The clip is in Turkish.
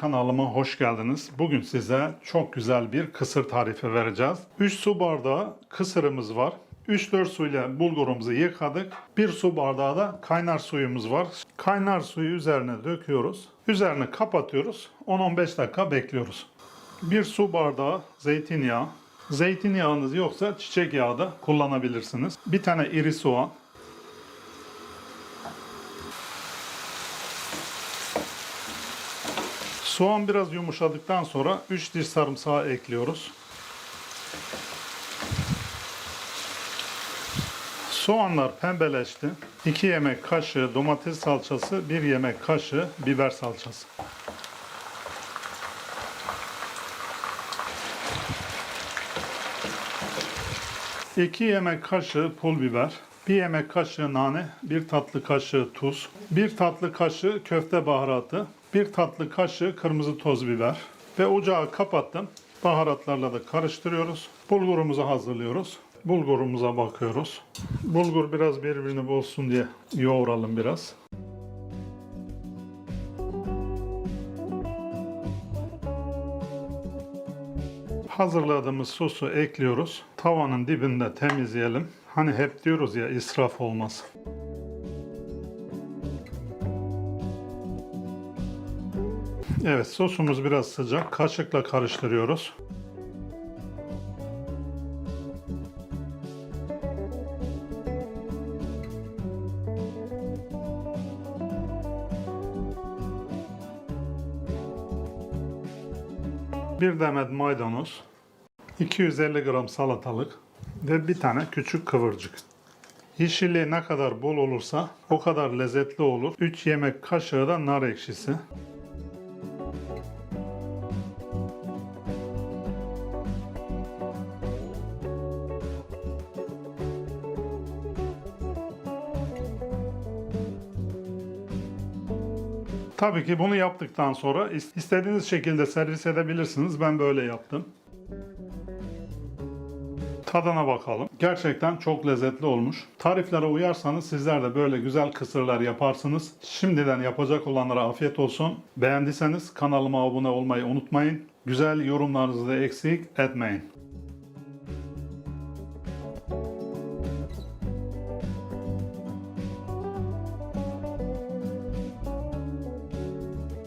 Kanalıma hoş geldiniz. Bugün size çok güzel bir kısır tarifi vereceğiz. 3 su bardağı kısırımız var. 3-4 suyla bulgurumuzu yıkadık. 1 su bardağı da kaynar suyumuz var. Kaynar suyu üzerine döküyoruz. Üzerine kapatıyoruz. 10-15 dakika bekliyoruz. 1 su bardağı zeytinyağı. Zeytinyağınız yoksa çiçek yağı da kullanabilirsiniz. Bir tane iri soğan, Soğan biraz yumuşadıktan sonra 3 diş sarımsağı ekliyoruz. Soğanlar pembeleşti. 2 yemek kaşığı domates salçası, 1 yemek kaşığı biber salçası. İki yemek kaşığı pul biber, bir yemek kaşığı nane, bir tatlı kaşığı tuz, bir tatlı kaşığı köfte baharatı, bir tatlı kaşığı kırmızı toz biber ve ocağı kapattım. Baharatlarla da karıştırıyoruz. Bulgurumuzu hazırlıyoruz. Bulgurumuza bakıyoruz. Bulgur biraz birbirini bulsun diye yoğuralım biraz. Hazırladığımız sosu ekliyoruz. Tavanın dibinde temizleyelim. Hani hep diyoruz ya israf olmaz. Evet sosumuz biraz sıcak. Kaşıkla karıştırıyoruz. Bir demet maydanoz, 250 gram salatalık ve bir tane küçük kıvırcık. Yeşilliği ne kadar bol olursa o kadar lezzetli olur. 3 yemek kaşığı da nar ekşisi. Tabii ki bunu yaptıktan sonra is- istediğiniz şekilde servis edebilirsiniz. Ben böyle yaptım. Tadına bakalım. Gerçekten çok lezzetli olmuş. Tariflere uyarsanız sizler de böyle güzel kısırlar yaparsınız. Şimdiden yapacak olanlara afiyet olsun. Beğendiyseniz kanalıma abone olmayı unutmayın. Güzel yorumlarınızı da eksik etmeyin.